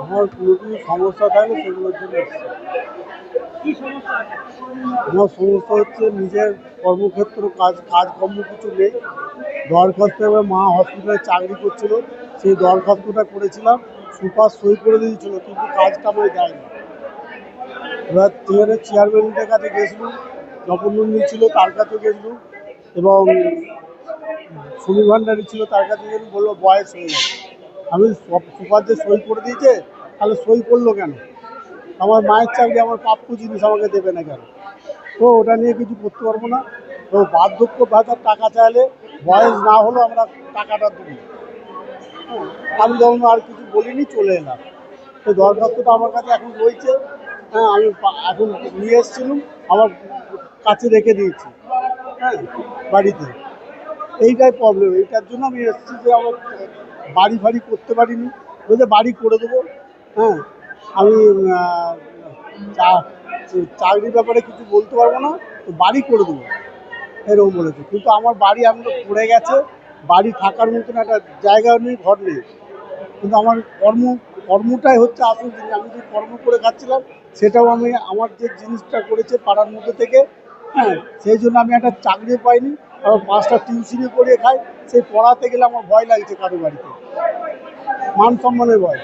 আমার কোনো কিছু সমস্যা থাকলে সেগুলোর জন্য আমার সমস্যা হচ্ছে নিজের কর্মক্ষেত্র কাজ কাজকর্ম কিছু নেই। দরখাস্ত এবার মা হসপিটালে চাকরি করছিল। সেই দরখাস্তটা করেছিলাম। সুপার সই করে দিয়েছিল কিন্তু কাজটা আমায় দেয়নি। এবার সেখানে চেয়ারম্যানদের কাছে গেছিলাম। জগন্নন্দী ছিল তার কাছে গেছিলাম এবং সুমি ভান্ডারি ছিল তার কাছে গেলাম বলল বয়স হয়ে গেছে। আমি সুপার যে সই করে দিয়েছে, তাহলে সই করল কেন? আমার মায়ের চাকরি, আমার প্রাপ্য জিনিস আমাকে দেবে না কেন? তো ওটা নিয়ে কিছু করতে পারব না। তো বার্ধক্য ভাতার টাকা চাইলে বয়স না হলেও আমরা টাকাটা দেবো। আমি যখন আর কিছু বলিনি, চলে এলাম। তো দরখাস্তটা আমার কাছে এখন রয়েছে। হ্যাঁ আমি এখন নিয়ে এসেছিলাম, আমার কাছে রেখে দিয়েছি হ্যাঁ বাড়িতে। এইটাই প্রবলেম এইটার জন্য আমি এসেছি যে আমার বাড়ি ফাড়ি করতে পারিনি, বলছে বাড়ি করে দেবো হ্যাঁ আমি চাকরির ব্যাপারে কিছু বলতে পারব না, তো বাড়ি করে দেবো, এরকম বলেছে। কিন্তু আমার বাড়ি আমি তো পড়ে গেছে, বাড়ি থাকার মতন একটা জায়গা নেই, ঘর নেই। কিন্তু আমার কর্ম কর্মটাই হচ্ছে আসল জিনিস। আমি যে কর্ম করে খাচ্ছিলাম, সেটাও আমি আমার যে জিনিসটা করেছে পাড়ার মধ্যে থেকে হ্যাঁ সেই জন্য আমি একটা চাকরিও পাইনি। আবার পাঁচটা টিউশনি করিয়ে খাই, সেই পড়াতে গেলে আমার ভয় লাগছে কারও বাড়িতে। মান সম্মানের ভয়।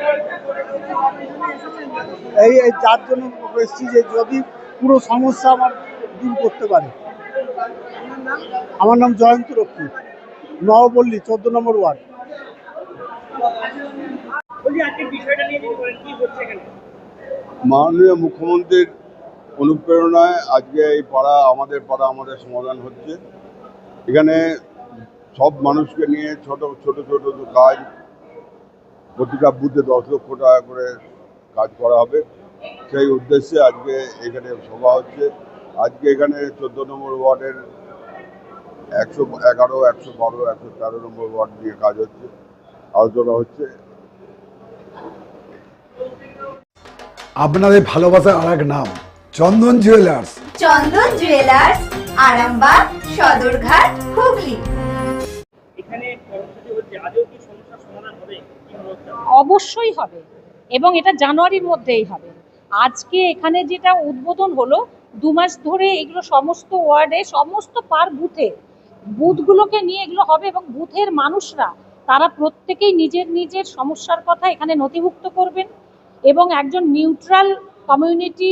এই এই যার জন্য এসেছি যে যদি পুরো সমস্যা আমার দূর করতে পারে। আমার নাম জয়ন্ত রক্ষী নবপল্লী চোদ্দ নম্বর ওয়ার্ড বলছি আজকে বিষয়টা নিয়ে যদি বলেন কি হচ্ছে এখানে মাননীয় মুখ্যমন্ত্রীর অনুপ্রেরণায় আজকে এই পাড়া, আমাদের পাড়া আমাদের সমাধান হচ্ছে। এখানে সব মানুষকে নিয়ে ছোট ছোট ছোট কাজ, প্রতিটা বুথে দশ লক্ষ টাকা করে কাজ করা হবে। সেই উদ্দেশ্যে আজকে এখানে সভা হচ্ছে। আজকে এখানে চোদ্দ নম্বর ওয়ার্ডের একশো এগারো, একশো বারো, একশো তেরো নম্বর ওয়ার্ড নিয়ে কাজ হচ্ছে, আলোচনা হচ্ছে। আপনাদের ভালোবাসার আর এক নাম চন্দন জুয়েলার্স চন্দন জুয়েলার্স আরামবাগ সদরঘাট হুগলি। এখানে কর্মসূচি হচ্ছে আজও কি সমস্যার সমাধান হবে? কি হচ্ছে অবশ্যই হবে এবং এটা জানুয়ারির মধ্যেই হবে। আজকে এখানে যেটা উদ্বোধন হলো দু মাস ধরে এগুলো সমস্ত ওয়ার্ডে সমস্ত পার বুথে বুথগুলোকে নিয়ে এগুলো হবে এবং বুথের মানুষরা তারা প্রত্যেকেই নিজের নিজের সমস্যার কথা এখানে নথিভুক্ত করবেন। এবং একজন নিউট্রাল কমিউনিটি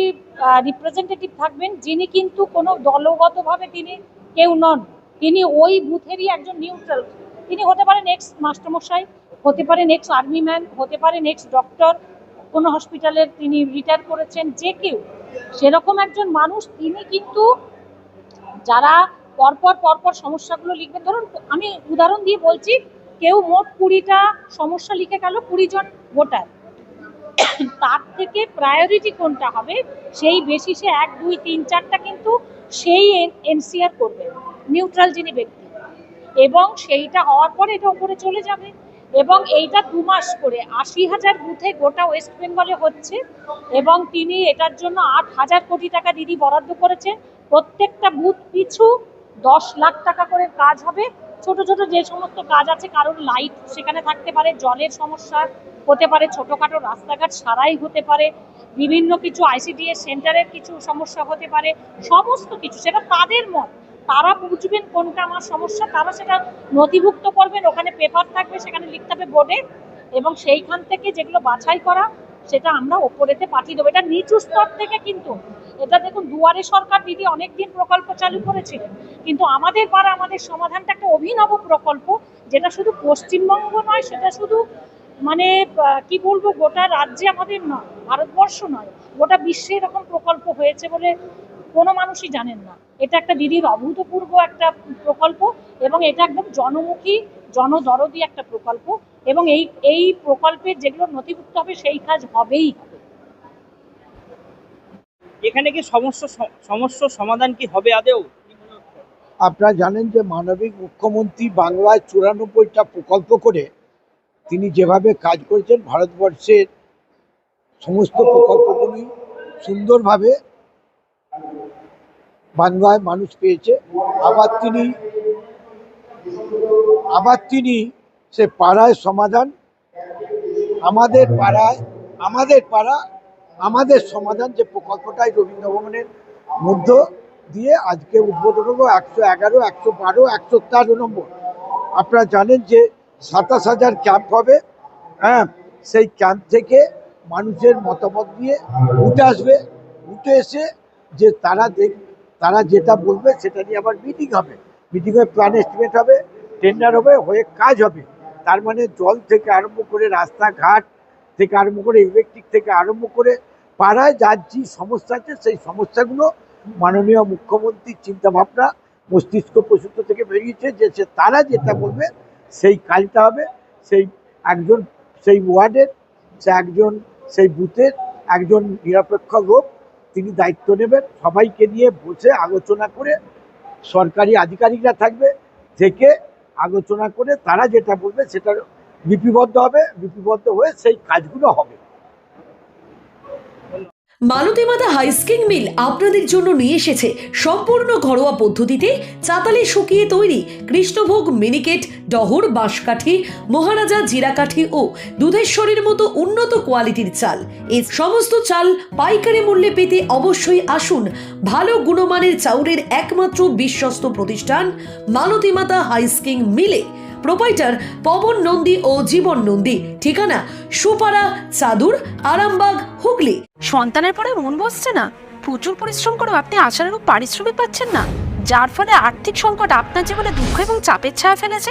রিপ্রেজেন্টেটিভ থাকবেন, যিনি কিন্তু কোনো দলগতভাবে তিনি কেউ নন। তিনি ওই বুথেরই একজন নিউট্রাল তিনি হতে পারেন এক্স মাস্টারমশাই হতে পারেন এক্স আর্মি ম্যান হতে পারেন এক্স ডক্টর কোনো হসপিটালের তিনি রিটায়ার করেছেন, যে কেউ। সেরকম একজন মানুষ তিনি কিন্তু যারা পরপর পরপর সমস্যাগুলো লিখবেন। ধরুন, আমি উদাহরণ দিয়ে বলছি, কেউ মোট কুড়িটা সমস্যা লিখে গেল কুড়ি জন ভোটার। তার থেকে প্রায়োরিটি কোনটা হবে? সেই বেসিসে এক, দুই, তিন, চারটা কিন্তু সেই এনসিআর করবে নিউট্রাল যিনি ব্যক্তি। এবং সেইটা হওয়ার পরে এটা উপরে চলে যাবে। এবং এইটা দু মাস করে আশি হাজার বুথে গোটা ওয়েস্ট বেঙ্গলে হচ্ছে। এবং তিনি এটার জন্য আট হাজার কোটি টাকা দিদি বরাদ্দ করেছেন প্রত্যেকটা বুথ পিছু দশ লাখ টাকা করে কাজ হবে। ছোট ছোট যে সমস্ত কাজ আছে কারণ লাইট সেখানে থাকতে পারে, জলের সমস্যা হতে পারে, ছোটোখাটো রাস্তাঘাট সারাই হতে পারে, বিভিন্ন কিছু আইসিডিএস সেন্টারের কিছু সমস্যা হতে পারে, সমস্ত কিছু, সেটা তাদের মত। তারা বুঝবেন কোনটা আমার সমস্যা, তারা সেটা নথিভুক্ত করবেন, ওখানে পেপার থাকবে, সেখানে লিখতে হবে বোর্ডে এবং সেইখান থেকে যেগুলো বাছাই করা, সেটা আমরা ওপরেতে পাঠিয়ে দেবো। এটা নিচু স্তর থেকে কিন্তু এটা দেখুন, দুয়ারে সরকার দিদি অনেকদিন প্রকল্প চালু করেছিলেন, কিন্তু আমাদের পাড়া আমাদের সমাধানটা একটা অভিনব প্রকল্প, যেটা শুধু পশ্চিমবঙ্গ নয়, সেটা শুধু মানে কি বলব, গোটা রাজ্যে আমাদের নয় ভারতবর্ষ নয়, গোটা বিশ্বে এরকম প্রকল্প হয়েছে বলে কোনো মানুষই জানেন না। এটা একটা দিদির অভূতপূর্ব একটা প্রকল্প এবং এটা একদম জনমুখী, জনদরদি একটা প্রকল্প এবং এই এই প্রকল্পের যেগুলো নথিভুক্ত হবে, সেই কাজ হবেই। হবে এখানে কি সমস্যা স- সমস্যার সমাধান কি হবে আদেও? আপনারা জানেন যে মানবিক মুখ্যমন্ত্রী বাংলায় চুরানব্বইটা প্রকল্প করে তিনি যেভাবে কাজ করেছেন, ভারতবর্ষের সমস্ত প্রকল্পগুলি সুন্দরভাবে বাংলায় মানুষ পেয়েছে আবার তিনি আবার তিনি সে পাড়ায় সমাধান, আমাদের পাড়ায়, আমাদের পাড়া আমাদের সমাধান যে প্রকল্পটাই রবীন্দ্র ভবনের মধ্য দিয়ে আজকে উদ্বোধন হলো একশো এগারো, একশো বারো, একশো তেরো নম্বর। আপনারা জানেন যে সাতাশ হাজার ক্যাম্প হবে হ্যাঁ সেই ক্যাম্প থেকে মানুষের মতামত নিয়ে উঠে আসবে। উঠে এসে যে তারা দেখ, তারা যেটা বলবে সেটা নিয়ে আবার মিটিং হবে। মিটিং হয়ে প্ল্যান এস্টিমেট হবে টেন্ডার হবে, হয়ে কাজ হবে। তার মানে জল থেকে আরম্ভ করে রাস্তাঘাট থেকে আরম্ভ করে ইলেকট্রিক থেকে আরম্ভ করে পাড়ায় যার যে সমস্যা আছে, সেই সমস্যাগুলো মাননীয় মুখ্যমন্ত্রীর চিন্তাভাবনা মস্তিষ্ক প্রসূত থেকে বেরিয়েছে যে সে তারা যেটা বলবে, সেই কাজটা হবে। সেই একজন, সেই ওয়ার্ডের, সে একজন, সেই বুথের একজন নিরপেক্ষ লোক তিনি দায়িত্ব নেবেন। সবাইকে নিয়ে বসে আলোচনা করে সরকারি আধিকারিকরা থাকবে, থেকে আলোচনা করে তারা যেটা বলবে সেটা লিপিবদ্ধ হবে, লিপিবদ্ধ হয়ে সেই কাজগুলো হবে। মালতীমাতা হাইস্কিং মিল আপনাদের জন্য নিয়ে এসেছে সম্পূর্ণ ঘরোয়া পদ্ধতিতে চাতালে শুকিয়ে তৈরি কৃষ্ণভোগ মিনিকেট ডহর, বাঁশকাঠি, মহারাজা জিরাকাঠি ও দুধেশ্বরীর মতো উন্নত কোয়ালিটির চাল। এই সমস্ত চাল পাইকারি মূল্যে পেতে অবশ্যই আসুন ভালো গুণমানের চাউলের একমাত্র বিশ্বস্ত প্রতিষ্ঠান মালতীমাতা হাইস্কিং মিলে। প্রোপাইটার পবন নন্দী ও জীবন নন্দী। ঠিকানা সুপারা চাদুর, আরামবাগ, হুগলি। সন্তানের পরে মন বসছে না। প্রচুর পরিশ্রম করেও আপনি আশানুরূপ পারিশ্রমিক পাচ্ছেন না। যার ফলে আর্থিক সংকট আপনার জীবনে দুঃখ এবং চাপের ছায়া ফেলেছে।